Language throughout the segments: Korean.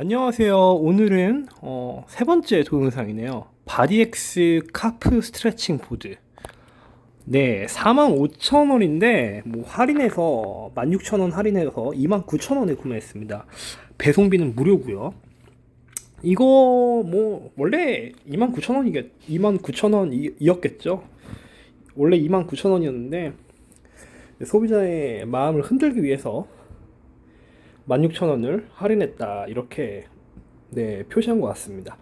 안녕하세요. 오늘은 어, 세 번째 동영상이네요. 바디엑스 카프 스트레칭 보드. 네, 45,000원인데 뭐 할인해서 16,000원 할인해서 29,000원에 구매했습니다. 배송비는 무료고요. 이거 뭐 원래 29,000원이겠 29,000원이었겠죠. 원래 29,000원이었는데 소비자의 마음을 흔들기 위해서 16,000원을 할인했다 이렇게 네 표시한 것 같습니다.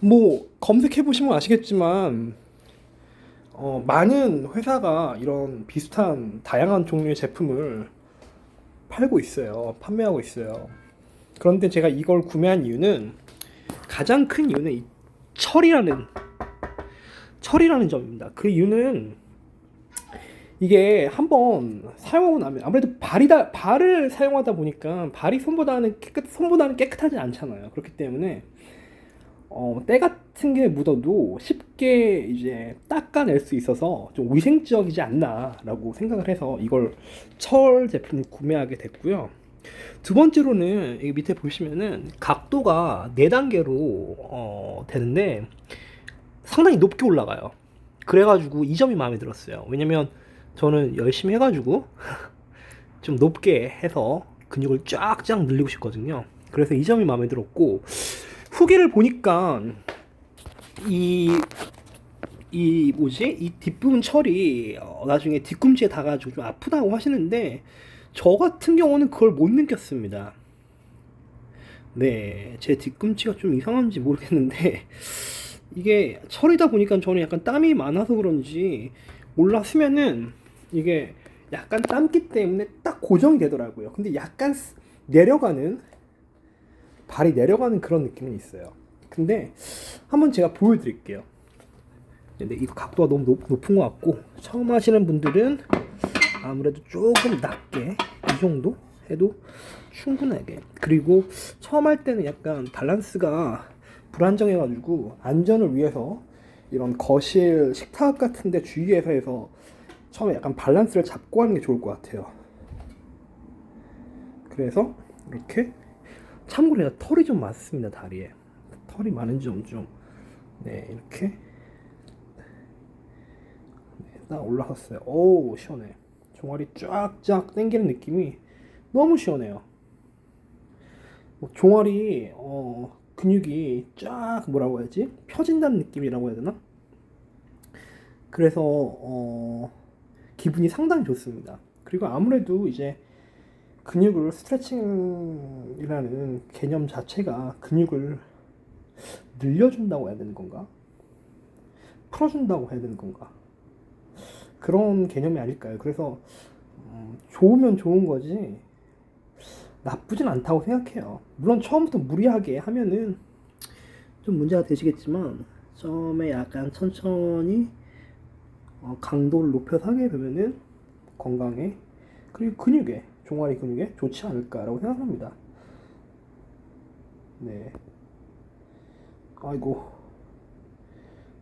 뭐 검색해 보시면 아시겠지만 어, 많은 회사가 이런 비슷한 다양한 종류의 제품을 팔고 있어요. 판매하고 있어요. 그런데 제가 이걸 구매한 이유는 가장 큰 이유는 이 철이라는 철이라는 점입니다. 그 이유는 이게 한번 사용하고 나면 아무래도 발이다 발을 사용하다 보니까 발이 손보다는 깨끗 손보다는 깨끗하지 않잖아요. 그렇기 때문에 어, 때 같은 게 묻어도 쉽게 이제 닦아낼 수 있어서 좀 위생적이지 않나라고 생각을 해서 이걸 철 제품을 구매하게 됐고요. 두 번째로는 여기 밑에 보시면은 각도가 4단계로 어, 되는데 상당히 높게 올라가요. 그래가지고 이 점이 마음에 들었어요. 왜냐면 저는 열심히 해가지고 좀 높게 해서 근육을 쫙쫙 늘리고 싶거든요. 그래서 이 점이 마음에 들었고 후기를 보니까 이, 이 뭐지? 이 뒷부분 철이 어, 나중에 뒤꿈치에 닿아가지고 좀 아프다고 하시는데 저 같은 경우는 그걸 못 느꼈습니다. 네, 제 뒤꿈치가 좀 이상한지 모르겠는데 이게 철이다 보니까 저는 약간 땀이 많아서 그런지 올라서면은 이게 약간 땀기 때문에 딱 고정이 되더라고요. 근데 약간 스- 내려가는 발이 내려가는 그런 느낌은 있어요. 근데 한번 제가 보여드릴게요. 근데 이거 각도가 너무 높, 높은 것 같고 처음 하시는 분들은 아무래도 조금 낮게 이 정도 해도 충분하게 그리고 처음 할 때는 약간 밸런스가 불안정해가지고 안전을 위해서 이런 거실 식탁 같은데 주의해서 해서 처음에 약간 밸런스를 잡고 하는 게 좋을 것 같아요. 그래서 이렇게 참고로 제가 털이 좀 많습니다 다리에 털이 많은 점좀 네 이렇게 네, 딱 올라갔어요. 오 시원해. 종아리 쫙쫙 당기는 느낌이 너무 시원해요. 뭐 종아리 어, 근육이 쫙 뭐라고 해야지 펴진다는 느낌이라고 해야 되나? 그래서 어, 기분이 상당히 좋습니다. 그리고 아무래도 이제 근육을 스트레칭이라는 개념 자체가 근육을 늘려준다고 해야 되는 건가? 풀어준다고 해야 되는 건가? 그런 개념이 아닐까요? 그래서 음, 좋으면 좋은 거지 나쁘진 않다고 생각해요. 물론 처음부터 무리하게 하면은 좀 문제가 되시겠지만 처음에 약간 천천히 어, 강도를 높여서 하게 되면은 건강에 그리고 근육에 종아리 근육에 좋지 않을까라고 생각합니다. 네. 아이고.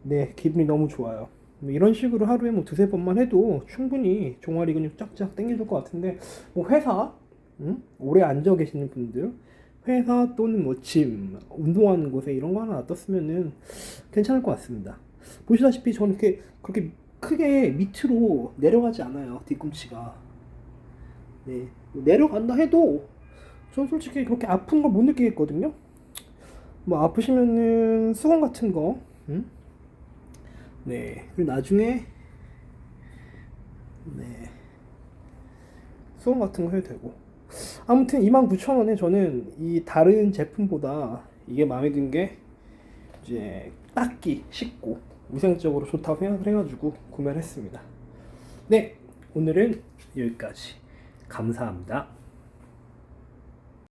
네, 기분이 너무 좋아요. 뭐 이런 식으로 하루에 뭐 두세 번만 해도 충분히 종아리 근육 쫙쫙 당겨줄 것 같은데, 뭐 회사, 응? 오래 앉아 계시는 분들, 회사 또는 뭐 짐, 운동하는 곳에 이런 거 하나 놔뒀으면은 괜찮을 것 같습니다. 보시다시피 저는 이렇게 그렇게 크게 밑으로 내려가지 않아요, 뒤꿈치가. 네, 내려간다 해도 전 솔직히 그렇게 아픈 걸 못 느끼겠거든요. 뭐 아프시면은 수건 같은 거, 응? 네, 그리고 나중에 네 수건 같은 거 해도 되고. 아무튼 29,000원에 저는 이 다른 제품보다 이게 마음에 든 게 이제 닦기 쉽고 위생적으로 좋다고 생각을 해가지고 구매를 했습니다. 네, 오늘은 여기까지. 감사합니다.